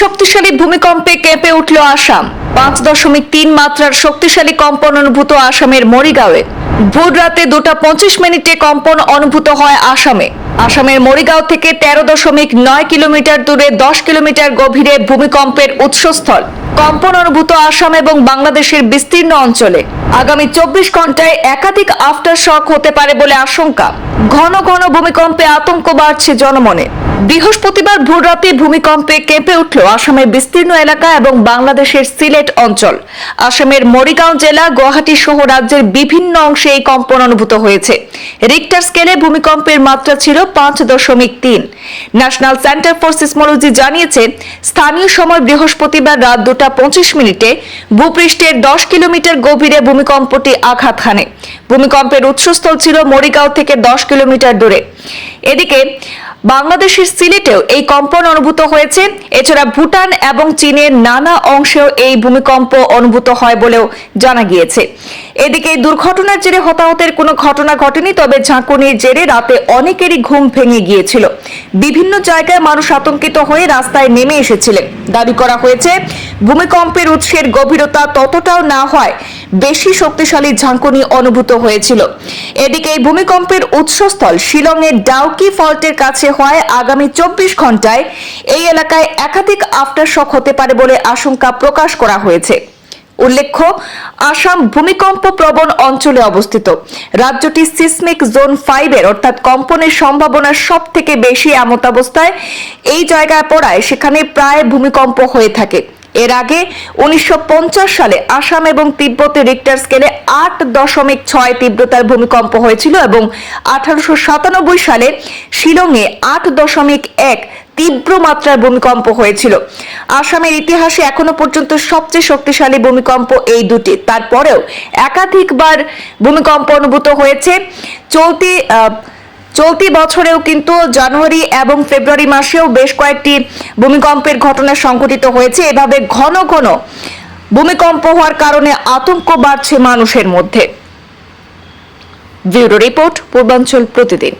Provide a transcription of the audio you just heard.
শক্তিশালী ভূমিকম্পে কেঁপে উঠল আসাম। পাঁচ দশমিক তিন মাত্রার শক্তিশালী কম্পন অনুভূত আসামের মরিগাঁওয়ে। ভোর রাতে দুটা পঁচিশ মিনিটে কম্পন অনুভূত হয় আসামে। আসামের মরিগাঁও থেকে তেরো দশমিক নয় কিলোমিটার দূরে দশ কিলোমিটার গভীরে ভূমিকম্পের উৎসস্থল। কম্পন অনুভূত আসাম এবং বাংলাদেশের বিস্তীর্ণ অঞ্চলে। আগামী চব্বিশ ঘন্টায় একাধিক আফটার শক হতে পারে বলে আশঙ্কা। ঘন ঘন ভূমিকম্পে আতঙ্ক বাড়ছে জনমনে। বৃহস্পতিবার ভোররাতে ভূমিকম্পে কেঁপে উঠল আসামের বিস্তীর্ণ এলাকা এবং বাংলাদেশের সিলেট অঞ্চল। আসামের মরিগাঁও জেলা, গুয়াহাটি সহ রাজ্যের বিভিন্ন অংশে এই কম্পন অনুভূত হয়েছে। রিক্টার স্কেলে ভূমিকম্পের মাত্রা ছিল পাঁচ দশমিক তিন। ন্যাশনাল সেন্টার ফর সিসমোলজি জানিয়েছে, স্থানীয় সময় বৃহস্পতিবার রাত দুটা পঁচিশ মিনিটে ভূপৃষ্ঠের দশ কিলোমিটার গভীরে ভূমিকম্পটি আঘাত হানে ভূমিকম্পের উৎসস্থল ছিল মরিগাঁও থেকে দশ কিলোমিটার দূরে। এদিকে, বাংলাদেশের সিলেটেও এই কম্পন অনুভূত হয়েছে। এছাড়া ভুটান এবং চীনের নানা অংশেও এই ভূমিকম্প অনুভূত হয় বলেও জানা গিয়েছে। এদিকে, দুর্ঘটনার জেরে হতাহতের কোনো ঘটনা ঘটেনি, তবে ঝাঁকুনির জেরে রাতে অনেকেরই ঘুম ভেঙে গিয়েছিল। বিভিন্ন জায়গায় মানুষ আতঙ্কিত হয়ে রাস্তায় নেমে এসেছিলেন। দাবি করা হয়েছে, ভূমিকম্পের উৎসের গভীরতা ততটাও না হয়, বেশি শক্তিশালী ঝাঁকুনি অনুভূত হয়েছিল। এদিকে, এই ভূমিকম্পের উৎসস্থল শিলংয়ের ডাউকি ফল্টের কাছে হয় আগামী চব্বিশ ঘন্টায়। এই এলাকায় একাধিক আফটার শক হতে পারে বলে আশঙ্কা প্রকাশ করা হয়েছে। উল্লেখ্য, আসাম ভূমিকম্প প্রবণ অঞ্চলে অবস্থিত। রাজ্যটি সিসমিক জোন ফাইভের অর্থাৎ কম্পনের সম্ভাবনা সব থেকে বেশি এমতাবস্থায় এই জায়গায় পড়ায় সেখানে প্রায় ভূমিকম্প হয়ে থাকে। এর আগে উনিশশো পঞ্চাশ সালে আসাম এবং তিব্বতে রিক্টার স্কেলে আট দশমিক ছয় তীব্রতার ভূমিকম্প হয়েছিল এবং আঠারোশো সাতানব্বই সালে শিলংয়ে আট দশমিক এক তীব্র মাত্রার ভূমিকম্প হয়েছিল। আসামের ইতিহাসে এখনও পর্যন্ত সবচেয়ে শক্তিশালী ভূমিকম্প এই দুটি। তারপরেও একাধিকবার ভূমিকম্প অনুভূত হয়েছে। চলতি চলতি বছরেও কিন্তু জানুয়ারি এবং ফেব্রুয়ারি মাসেও বেশ কয়েকটি ভূমিকম্পের ঘটনা সংঘটিত হয়েছে। এভাবে ঘন ঘন ভূমিকম্প হওয়ার কারণে আতঙ্ক বাড়ছে মানুষের মধ্যে। ব্যুরো রিপোর্ট, পূর্বাঞ্চল প্রতিদিন।